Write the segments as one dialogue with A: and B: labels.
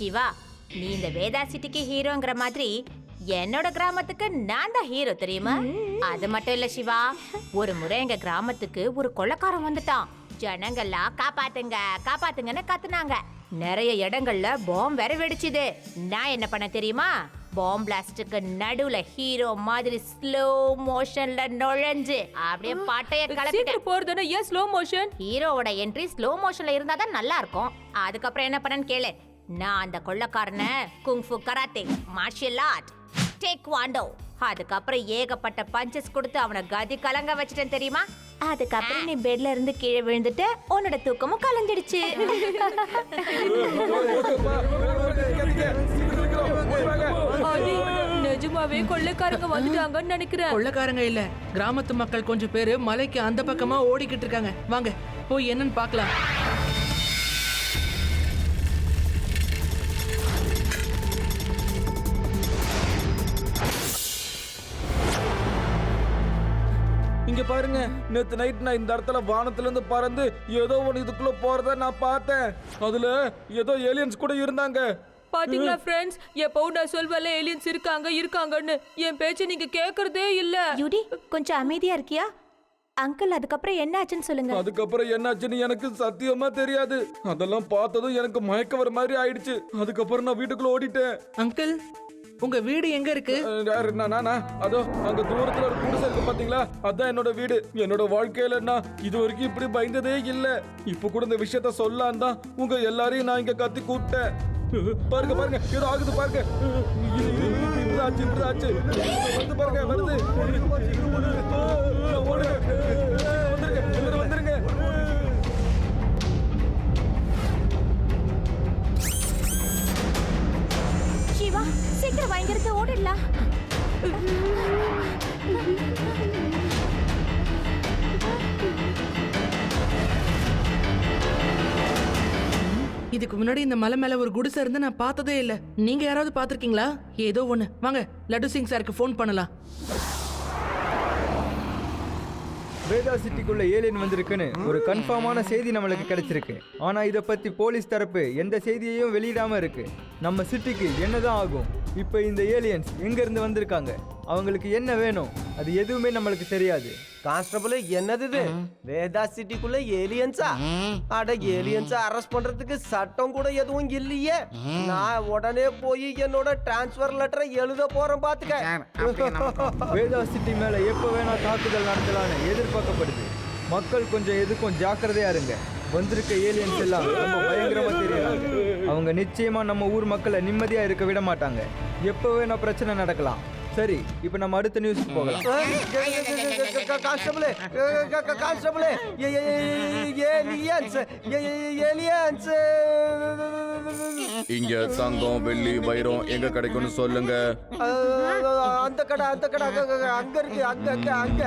A: சிவா நீ இந்த வேதா சிட்டிக்கு ஹீரோங்கிற மாதிரி என்னோட கிராமத்துக்கு நான் தான் ஹீரோ தெரியுமா? அது மட்டும் இல்ல சிவா ஒரு முறை எங்க கிராமத்துக்கு ஒரு கொள்ளக்காரன் வந்துட்டான். ஜனங்கள்லாம் காப்பாத்துங்க காப்பாத்துங்கன்னு கத்துனாங்க. நிறைய இடங்கள்ல பாம் வேற வெடிச்சுது நான் என்ன பண்ண தெரியுமா? பாம் பிளாஸ்டுக்கு நடுவுல ஹீரோ மாதிரி ஸ்லோ மோஷன்ல நுழைஞ்சு அப்படியே பாட்டைய கலப்பிட்டேன்.
B: சீக்கிரம் போறதுன்னா ஏன் ஸ்லோ மோஷன்
A: ஹீரோவோட என்ட்ரி ஸ்லோ மோஷன்ல இருந்தா தான் நல்லா இருக்கும். அதுக்கப்புறம் என்ன பண்ணேன்னு கேளு. நான் அந்த கொள்ளக்காரனை kung fu karate martial art taekwondo அதுக்கப்புறம் ஏகப்பட்ட பஞ்சஸ் கொடுத்து அவனை கதி கலங்க வச்சிட்டேன் தெரியுமா? அதுக்கப்புறம் நீ பெட்ல இருந்து கீழே விழுந்துட்டு உன்னோட தூக்கமும் கலந்துடுச்சு
B: நிஜமாவே கொள்ளைக்காரங்க வந்துட்டாங்கன்னு நினைக்கிறேன்.
C: கொள்ளக்காரங்க இல்ல கிராமத்து மக்கள் கொஞ்சம் பேரு மலைக்கு அந்த பக்கமா ஓடிக்கிட்டு இருக்காங்க. வாங்க போய் என்னன்னு பார்க்கலாம்.
D: பாருங்க நேத்து நைட் நான் இந்த இடத்துல வானத்துல இருந்து பறந்து ஏதோ ஒண்ணு இதுக்குள்ள போறத நான் பார்த்தேன். அதுல ஏதோ ஏலியன்ஸ் கூட இருந்தாங்க.
B: பாத்தீங்களா ஃப்ரெண்ட்ஸ் எப்பவும் நான் சொல்வேல ஏலியன்ஸ் இருக்காங்க இருக்காங்கன்னு. என் பேச்சை நீங்க கேக்குறதே இல்ல.
A: யுடி கொஞ்சம் அமைதியா இருக்கியா? அங்கிள் அதுக்கப்புறம் என்ன ஆச்சுன்னு சொல்லுங்க.
D: அதுக்கப்புறம் என்னாச்சுன்னு எனக்கு சத்தியமா தெரியாது. அதெல்லாம் பார்த்ததும் எனக்கு மயக்க வர மாதிரி ஆயிடுச்சு. அதுக்கப்புறம் நான் வீட்டுக்குள்ள ஓடிட்டேன்.
C: அங்கிள் உங்க வீடு எங்க இருக்கு
D: நானா அதோ அங்க தூரத்துல ஒரு குடிசை இருக்கு பாத்தீங்களா அதான் என்னோட வீடு என்னோட வாழ்க்கையில நான் இது வரைக்கும் இப்படி பயந்ததே இல்ல இப்ப கூட இந்த விஷயத்த சொல்லலாம் தான் உங்க எல்லாரையும் நான் இங்க கத்தி கூப்பிட்டேன் பாருங்க பாருங்க ஏதோ ஆகுது பாருங்க இப்படிதான் ஆச்சு இப்படிதான் ஆச்சு வந்து பாருங்க வருது
A: சீக்கிரம் வாங்கிருந்து ஓடிடலாம்.
C: இதுக்கு முன்னாடி இந்த மலை மேல ஒரு குடிசை இருந்து நான் பார்த்ததே இல்ல. நீங்க யாராவது பாத்திருக்கீங்களா ஏதோ ஒண்ணு. வாங்க லட்டு சிங் சாருக்கு ஃபோன் பண்ணலாம்.
E: வேதா சிட்டிக்குள்ள ஏலியன் வந்திருக்குன்னு ஒரு கன்ஃபார்மான செய்தி நம்மளுக்கு கிடைச்சிருக்கு. ஆனா இதை பத்தி போலீஸ் தரப்பு எந்த செய்தியையும் வெளியிடாம இருக்கு. நம்ம சிட்டிக்கு என்னதான் ஆகும்? இப்போ இந்த ஏலியன்ஸ் எங்க இருந்து வந்திருக்காங்க? அவங்களுக்கு என்ன வேணும்? அது எதுவுமே நம்மளுக்கு தெரியாது.
F: கான்ஸ்டபிள் என்னது இது? வேதா சிட்டிக்குள்ள ஏலியன்ஸா? அட ஏலியன்ஸா அரெஸ்ட் பண்றதுக்கு சட்டம் கூட எதுவும் இல்லையே. நான் உடனே போய் என்னோட டிரான்ஸ்ஃபர் லெட்டரை எழுத போறேன் பாத்துக்க.
E: வேதா சிட்டி மேல எப்ப வேணா தாக்குதல் நடத்தலாம்னு எதிர்பார்க்கப்படுது. மக்கள் கொஞ்சம் எதுக்கும் ஜாக்கிரதையா இருங்க. வந்திருக்க ஏலியன்ஸ் எல்லாம் ரொம்ப பயங்கரமா தெரியுறாங்க. அவங்க நிச்சயமா நம்ம ஊர் மக்களை நிம்மதியா இருக்க விட மாட்டாங்க. எப்ப வேணா பிரச்சனை நடக்கலாம். சரி இப்போ நம்ம அடுத்த நியூஸ்க்கு போகலாம்
F: கான்ஸ்டபிள் கான்ஸ்டபிள் ஏலியன்ஸ் ஏலியன்ஸ்
G: இங்க தங்கம் வெள்ளி வைரம் எங்க கிடைக்கும்னு சொல்லுங்க
F: அந்த கடை அந்த கடை அங்க, அங்க, அங்க இருக்கு அங்க அங்க அங்க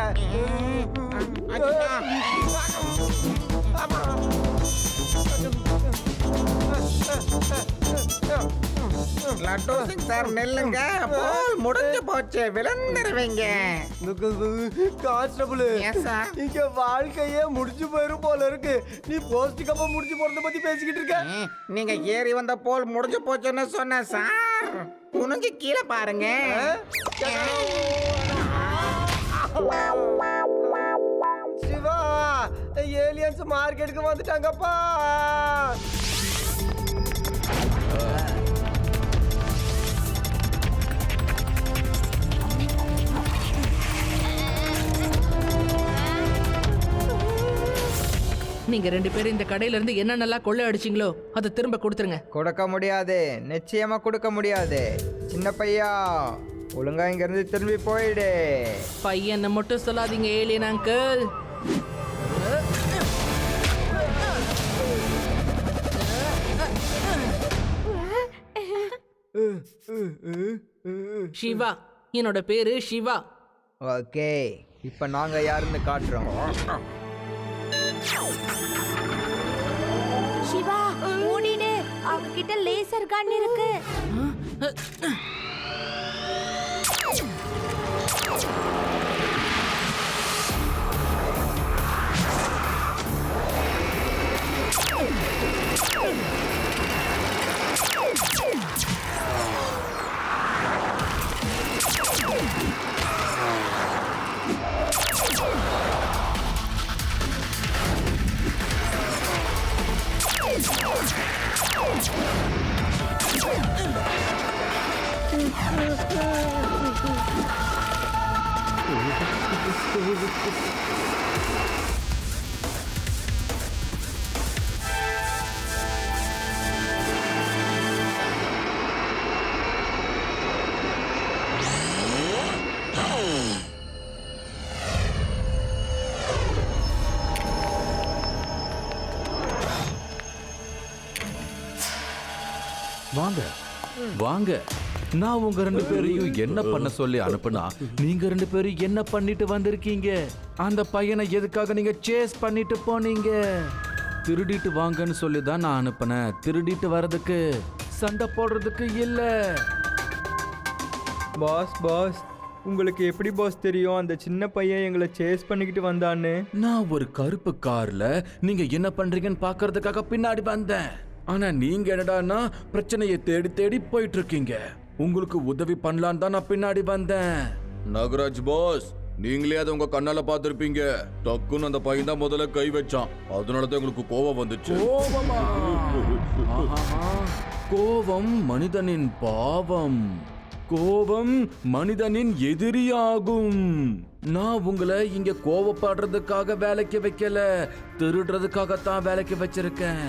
H: லட்டு சார் நெல்லுங்க போல் முடிஞ்சு போச்சு. விளந்துருவீங்க
F: கான்ஸ்டபிள். இங்க வாழ்க்கையே முடிஞ்சு போயிரும் போல இருக்கு. நீ போஸ்ட் கப்ப முடிஞ்சு போறத பத்தி பேசிக்கிட்டு இருக்க.
H: நீங்க ஏறி வந்த போல் முடிஞ்சு போச்சுன்னு சொன்ன சார். குனிஞ்சு கீழே பாருங்க.
F: சிவா ஏலியன்ஸ் மார்க்கெட்டுக்கு வந்துட்டாங்கப்பா.
C: நீங்க ரெண்டு பேரும் இந்த கடையில இருந்து என்னென்னலாம் கொள்ளை அடிச்சீங்களோ அதை திரும்ப கொடுத்துருங்க.
E: கொடுக்க முடியாது. நிச்சயமா கொடுக்க முடியாது. சின்ன பையா ஒழுங்கா இங்க இருந்து திரும்பி போயிடு.
C: பையனை மட்டும் சொல்லாதீங்க ஏலியன் அங்கிள் சிவா என்னோட பேரு சிவா.
E: ஓகே இப்போ நாங்க யாருன்னு காட்டுறோம்.
A: சிவா ஓடிடு அவங்க கிட்ட லேசர் கன் இருக்கு Thank you.
I: வாங்க. வாங்க. நான் உங்க ரெண்டு பேரையும் என்ன பண்ண சொல்லி அனுப்புனா நீங்க ரெண்டு பேரும் என்ன பண்ணிட்டு வந்திருக்கீங்க? அந்த பையனை எதுக்காக நீங்க சேஸ் பண்ணிட்டு போனீங்க? திருடிட்டு வாங்கன்னு சொல்லி தான் நான் அனுப்புனேன். திருடிட்டு வர்றதுக்கு சண்டை போடுறதுக்கு இல்ல.
E: பாஸ் பாஸ் உங்களுக்கு எப்படி பாஸ் தெரியும்? அந்த சின்ன பையன் எங்களை சேஸ் பண்ணிக்கிட்டு வந்தான்னு.
I: நான் ஒரு கருப்பு கார்ல நீங்க என்ன பண்றீங்கன்னு பாக்குறதுக்காக பின்னாடி வந்தேன். ஆனா நீங்க என்னடான்னா பிரச்சனையை தேடி தேடி போயிட்டு இருக்கீங்க உங்களுக்கு உதவி பண்ணலான்னு தான் நான் பின்னாடி வந்தேன்.
G: நாகராஜ் பாஸ் நீங்களே அதை உங்க கண்ணால பார்த்திருப்பீங்க. டக்குன்னு அந்த பையன் தான் முதல்ல கை வச்சான். அதனால தான் உங்களுக்கு கோவம் வந்துச்சு.
I: கோவமா? ஆஹாஹா. கோபம் மனிதனின் பாவம். கோபம் மனிதனின் எதிரியாகும். நான் உங்களை இங்க கோவப்படுறதுக்காக வேலைக்கு வைக்கல. திருடுறதுக்காகத்தான் வேலைக்கு வச்சிருக்கேன்.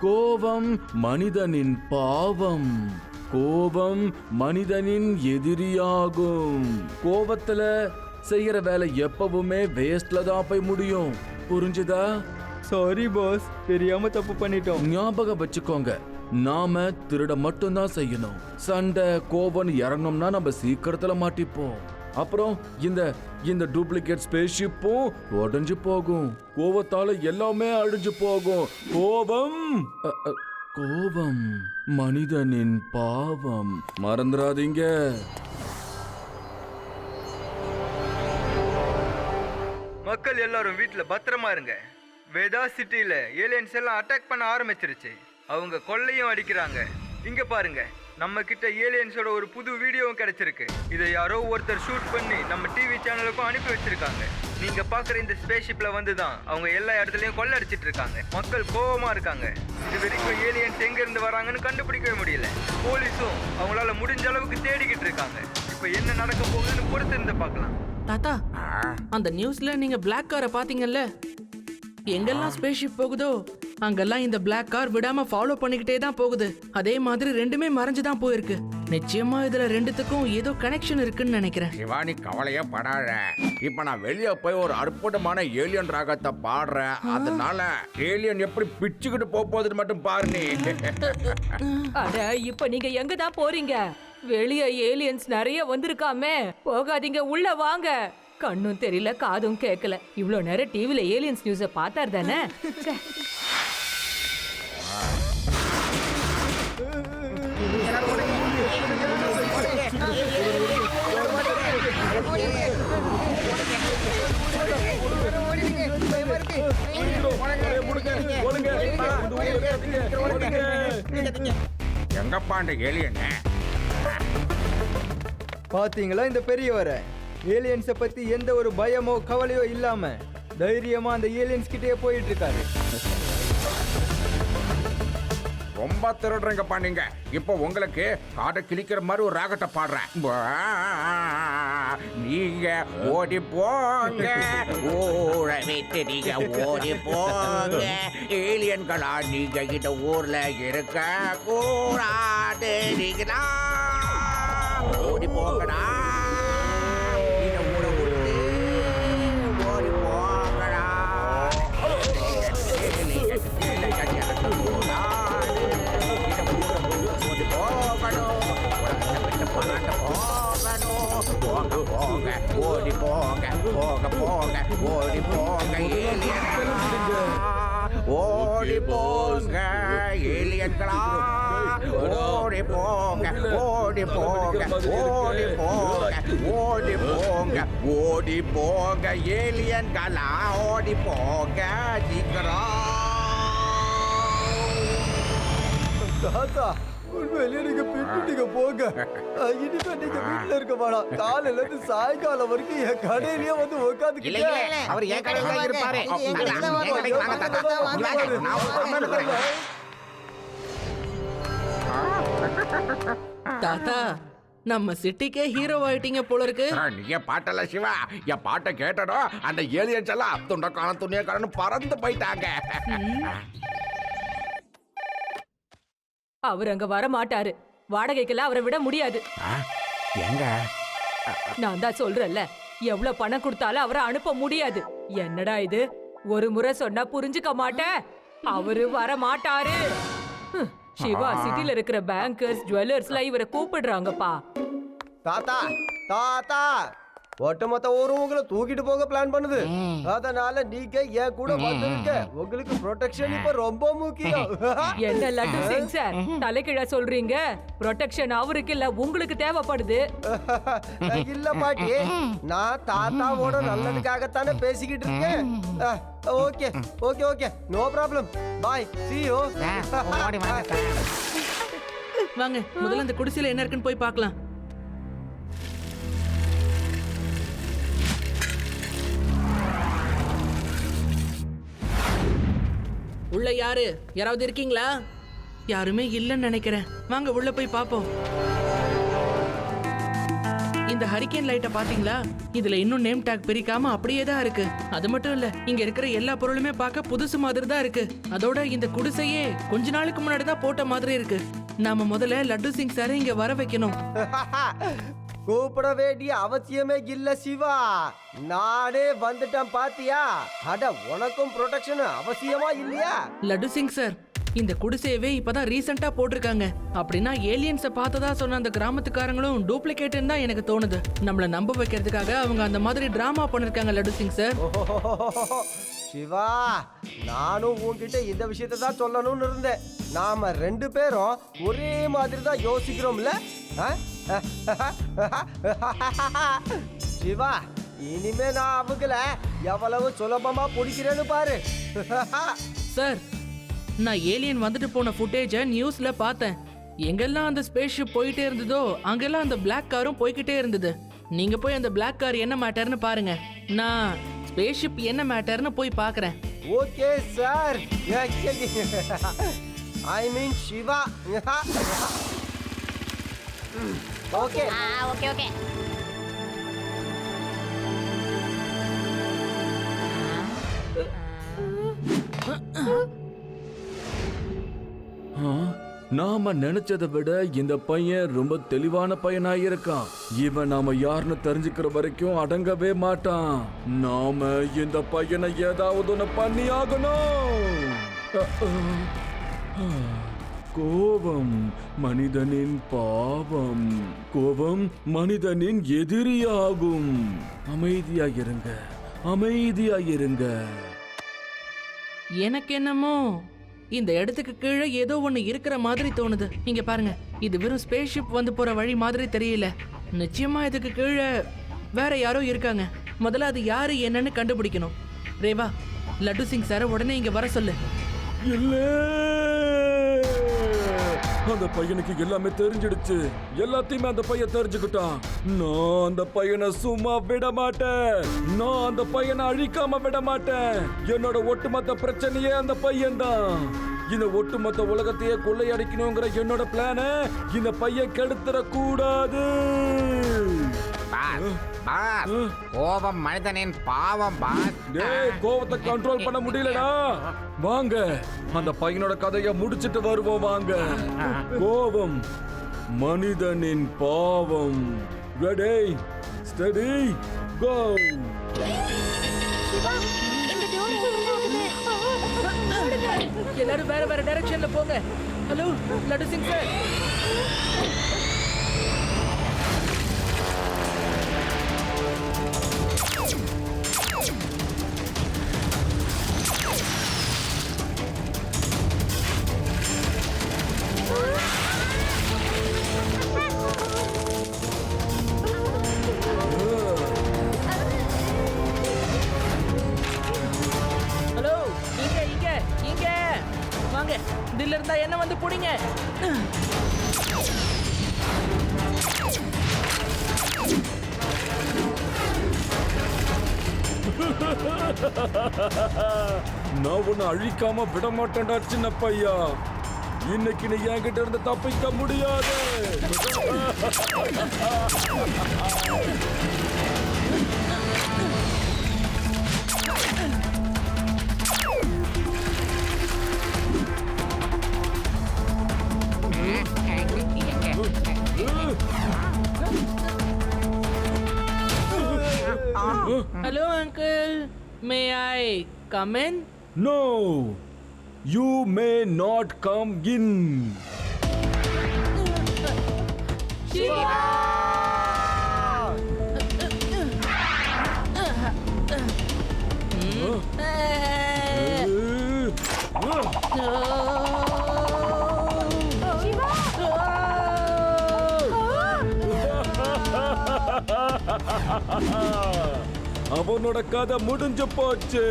I: கோபம் மனிதனின் பாவம். கோபம் மனிதனின் எதிரியாகும். கோபத்துல செய்யற வேலை எப்பவுமே வேஸ்ட்ல தான் போய் முடியும். புரிஞ்சுதா?
E: சாரி பாஸ் தெரியாம தப்பு பண்ணிட்டோம்.
I: ஞாபகம் வச்சுக்கோங்க. நாம திருட மட்டும்தான் செய்யணும். சண்டை கோபம் இறங்கணும்னா நம்ம சீக்கிரத்துல மாட்டிப்போம். அப்புறம் இந்த இந்த டூப்ளிகேட் ஸ்பேஸ்ஷிப்பும் உடஞ்சு போகும். கோவத்தால எல்லாமே அழிஞ்சு போகும். கோபம் கோபம் மனிதனின் பாவம். மறந்துடாதீங்க
E: மக்கள் எல்லாரும் வீட்டில் பத்திரமா இருங்க. வேதா சிட்டில ஏலியன்ஸ் எல்லாம் அட்டாக் பண்ண ஆரம்பிச்சிருச்சு. அவங்க கொள்ளையும் அடிக்கிறாங்க. இங்க பாருங்க. நம்ம கிட்ட ஏலியன்ஸோட ஒரு புது வீடியோவும் கிடைச்சிருக்கு. இதை யாரோ ஒருத்தர் ஷூட் பண்ணி நம்ம டிவி சேனலுக்கும் அனுப்பி வச்சிருக்காங்க. நீங்க பாக்குற இந்த ஸ்பேஸ்ஷிப்ல வந்து தான் அவங்க எல்லா இடத்துலயும் கொள்ளடிச்சிட்டு இருக்காங்க. மக்கள் கோபமா இருக்காங்க. இது வரைக்கும் ஏலியன்ஸ் எங்க இருந்து வராங்கன்னு கண்டுபிடிக்கவே முடியல. போலீஸும் அவங்களால முடிஞ்ச அளவுக்கு தேடிக்கிட்டு இருக்காங்க. இப்போ என்ன நடக்க போகுதுன்னு பொறுத்து இருந்து பார்க்கலாம்.
C: தாத்தா அந்த நியூஸ்ல நீங்க பிளாக் காரை பாத்தீங்கல்ல எங்கெல்லாம் ஸ்பேஸ்ஷிப் போகுதோ அங்கெல்லாம் இந்த பிளாக் கார் விடாம ஃபாலோ பண்ணிக்கிட்டே தான் போகுது. அதே மாதிரி ரெண்டுமே மறைஞ்சு தான் போயிருக்கு. நிச்சயமா இதுல ரெண்டுத்துக்கும் ஏதோ கனெக்ஷன் இருக்குன்னு நினைக்கிறேன்.
H: சிவானி கவலையே படாத. இப்ப நான் வெளியே போய் ஒரு அற்புதமான ஏலியன் ராகத்தை பாடுறேன். அதனால ஏலியன் எப்படி பிச்சுக்கிட்டு போக போகுதுன்னு மட்டும் பாரு நீ.
B: அட இப்ப நீங்க எங்க தான் போறீங்க? வெளிய ஏலியன்ஸ் நிறைய வந்திருக்காமே. போகாதீங்க உள்ள வாங்க. கண்ணும் தெரியல காதும் கேட்கல இவ்ளோ நேரம் டிவில ஏலியன்ஸ் நியூஸ பார்த்தார் தானே? ச்சே.
H: எங்கப்பா அந்த ஏலியன்
E: பாத்தீங்களா இந்த பெரியவரை? ஏலியன்ஸை பத்தி எந்த ஒரு பயமோ கவலையோ இல்லாம தைரியமா அந்த ஏலியன்ஸ் கிட்டே போயிட்டு இருக்காரு
H: ரொம்ப திருடுறீங்கப்பா நீங்க. இப்போ உங்களுக்கு காடை கிழிக்கிற மாதிரி ஒரு ராகத்தை பாடுறேன். நீங்க ஓடி போங்க. ஊரை வைத்து நீங்க ஓடி போங்க. ஏலியன்களா நீங்க இந்த ஊர்ல இருக்க கூடாது. நீங்களா ஓடி போங்க சீக்கிரம்
F: தாத்தா உண்மையிலேயே நீங்க பின்னுட்டீங்க போங்க. இனிமே நீங்க வீட்டுல இருக்க வேணாம். காலையில இருந்து சாயங்காலம் வரைக்கும் என் கடையிலேயே வந்து
H: இல்ல அவர் என் கடையில தான் இருப்பாரு. தாத்தா
C: நம்ம சிட்டிக்கே ஹீரோ ஆயிட்டீங்க போல இருக்கு.
H: நீங்க பாட்டல சிவா? என் பாட்டை கேட்டடோ அந்த ஏலியன்ஸ் எல்லாம் துண்டக்கான துணியக்காரன்னு பறந்து போயிட்டாங்க.
B: அவர் அங்க வர மாட்டாரு. வாடகைக்கெல்லாம் அவரை விட முடியாது.
H: எங்க?
B: நான் தான் சொல்றேன்ல எவ்வளவு பணம் கொடுத்தாலும் அவரை அனுப்ப முடியாது. என்னடா இது? ஒரு முறை சொன்னா புரிஞ்சுக்க மாட்டேன் அவரு வர மாட்டாரு. சிவா சிட்டில இருக்கிற பேங்கர்ஸ் ஜுவல்லர்ஸ்லாம் இவரை கூப்பிடுறாங்கப்பா.
F: தாத்தா தாத்தா. ஒட்டுமொத்த ஊரும் உங்களை தூக்கிட்டு போக பிளான் பண்ணுது. அதனால நீங்க என் கூட வந்திருக்க. உங்களுக்கு ப்ரொடெக்ஷன் இப்ப ரொம்ப முக்கியம்.
B: என்ன லட்டு சிங் சார்? தலைக்கிழ சொல்றீங்க? ப்ரொடெக்ஷன் அவருக்கு இல்ல உங்களுக்கு தேவைப்படுது.
F: இல்ல பாட்டி நான் தாத்தாவோட நல்லதுக்காகத்தானே பேசிக்கிட்டு இருக்கேன். Okay okay okay. No problem bye see you.
C: வாங்க முதல்ல அந்த குடிசையில என்ன இருக்குன்னு போய் பார்க்கலாம். உள்ள யாரு? யாராவது இருக்கீங்களா? யாருமே இல்லைன்னு நினைக்கிறேன். வாங்க உள்ள போய் பாப்போம் இந்த ஹரிகேன் லைட்டை பாத்தீங்களா இதுல இன்னும் நேம் டேக் பிரிக்காம அப்படியே தான் இருக்கு. அது மட்டும் இல்ல இங்க இருக்கிற எல்லா பொருளுமே பார்க்க புதுசு மாதிரி தான் இருக்கு. அதோட இந்த குடிசையே கொஞ்ச நாளுக்கு முன்னாடி தான் போட்ட மாதிரி இருக்கு. நாம முதல்ல லட்டு சிங் சாரை இங்க வர வைக்கணும்.
F: கூப்பிட வேண்டிய அவசியமே இல்ல சிவா. நானே வந்துட்டேன் பாத்தியா? அட உனக்கும் ப்ரொடெக்ஷன் அவசியமா இல்லையா?
C: லட்டு சிங் சார் இந்த குடிசையவே இப்பதான் ரீசெண்டா போட்டிருக்காங்க. அப்படின்னா ஏலியன்ஸை பார்த்ததா சொன்ன அந்த கிராமத்துக்காரங்களும் டூப்ளிகேட்னு தான் எனக்கு தோணுது. நம்மள நம்ப வைக்கிறதுக்காக அவங்க அந்த மாதிரி டிராமா பண்ணிருக்காங்க லட்டு சிங் சார்.
F: சிவா நானும் உன்கிட்ட இந்த விஷயத்தை தான் சொல்லணும்னு இருந்தேன். நாம ரெண்டு பேரும் ஒரே மாதிரி தான் யோசிக்கிறோம்ல? சிவா இனிமே நான் அவங்கள எவ்வளவு சுலபமா பிடிக்கிறேன்னு பாரு.
C: சார் நான் ஏலியன் வந்துட்டு போன ஃபுட்டேஜை நியூஸ்ல பார்த்தேன். எங்கெல்லாம் அந்த ஸ்பேஸ் ஷிப் போயிட்டே இருந்ததோ அங்கெல்லாம் அந்த பிளாக் காரும் போய்கிட்டே இருந்தது. நீங்க போய் அந்த பிளாக் கார் என்ன மேட்டர்னு பாருங்க. நான் ஸ்பேஸ் ஷிப் என்ன மேட்டர்னு போய் பார்க்கறேன்.
F: Okay sir. I mean Shiva. Okay
A: ah okay okay
I: ஆ, நாம நினைச்சதை விட இந்த பையன் ரொம்ப தெளிவான பையனா இருக்கான். இவன் நாம யாருன்னு தெரிஞ்சுக்கிற வரைக்கும் அடங்கவே மாட்டான். நாம இந்த பையனை ஏதாவது ஒண்ணு பண்ணி ஆகணும். கோபம் மனிதனின் பாவம். கோபம் மனிதனின் எதிரியாகும். அமைதியாயிருங்க அமைதியாயிருங்க.
C: எனக்கு என்னமோ இந்த இடத்துக்கு கீழே ஏதோ ஒண்ணு இருக்கிற மாதிரி தோணுது. இங்க பாருங்க இது வெறும் ஸ்பேஸ் ஷிப் வந்து போற வழி மாதிரி தெரியல. நிச்சயமா இதுக்கு கீழே வேற யாரோ இருக்காங்க. முதல்ல அது யாரு என்னன்னு கண்டுபிடிக்கணும். ரேவா லட்டு சிங் சார உடனே இங்க வர சொல்லு.
I: இல்ல! அந்த பையனுக்கு எல்லாமே தெரிஞ்சிடுச்சு. எல்லாத்தையுமே அந்த பையன் தெரிஞ்சுக்கிட்டான். நான் அந்த பையனை சும்மா விட மாட்டேன். நான் அந்த பையனை அழிக்காம விட மாட்டேன். என்னோட ஒட்டுமொத்த பிரச்சனையே அந்த பையன்தான். இந்த ஒட்டுமொத்த உலகத்தையே கொள்ளையடிக்கணுங்கிற என்னோட பிளான இந்த பையன் கெடுத்துற கூடாது
H: பாஸ் பாஸ். கோபம் மனிதனின் பாவம் பாஸ்.
I: டேய் கோவத்தை கண்ட்ரோல் பண்ண முடியலடா. வாங்க அந்த பையனோட கதைய முடிச்சிட்டு வருவோம் வாங்க. கோபம் மனிதனின் பாவம். ரெடி ஸ்டடி கோ
C: எல்லாரும் வேற வேற டைரக்ஷன்ல போங்க. ஹலோ லட்டு சிங் சார் வாங்க இதுல இருந்தா என்ன வந்து புடிங்க.
I: நான் உன்னை அழிக்காம விட மாட்டேன்டா சின்ன பையா இன்னைக்கு நீ என்கிட்ட இருந்து தப்பிக்க முடியாது.
C: uncle. May I come in? No,
I: you may not come in. Shiva! Oh. Oh. அவனோட கதை முடிஞ்சு போச்சு.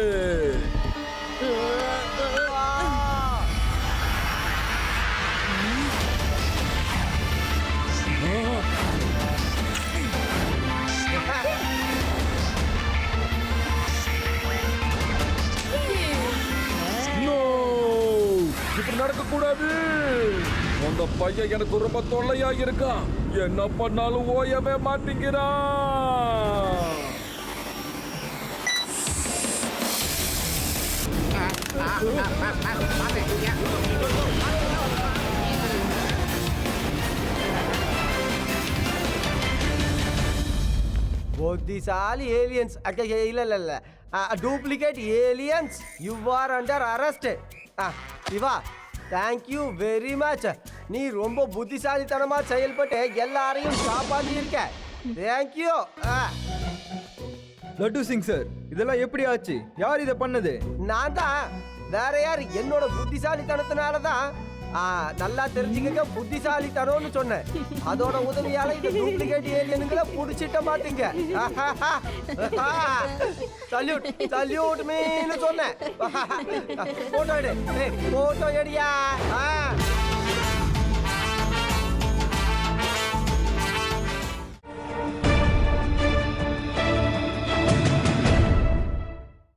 I: No! இப்படி நடக்க கூடாது அந்த பையன் எனக்கு ரொம்ப தொல்லையா இருக்கான் என்ன பண்ணாலும் ஓயவே மாட்டேங்கிறான்.
F: புத்திசாலி ஏலியன்ஸ் அக்கா இல்ல இல்ல இல்ல. Duplicate aliens you are under arrest Shiva thank you very much நீ ரொம்ப புத்திசாலித்தனமா செயல்பட்டு எல்லாரையும் காப்பாத்தி இருக்க தேங்க்யூ
E: லட்டு சிங் சார் இதெல்லாம் எப்படி ஆச்சு? யார் இதை பண்ணது?
F: நான் தான். வேற யார்? என்னோட புத்திசாலித்தனத்தினால தான் ஆ, நல்லா தெரிஞ்சுக்கங்க புத்திசாலித்தனம்னு சொன்னேன். அதோட உதவியால இந்த டூப்ளிகேட் ஏலியனுங்களை புடிச்சிட்ட மாட்டீங்க. சல்யூட் சல்யூட் மீன்னு சொன்னேன். போட்டோ எடு. போட்டோ எடியா? ஆ.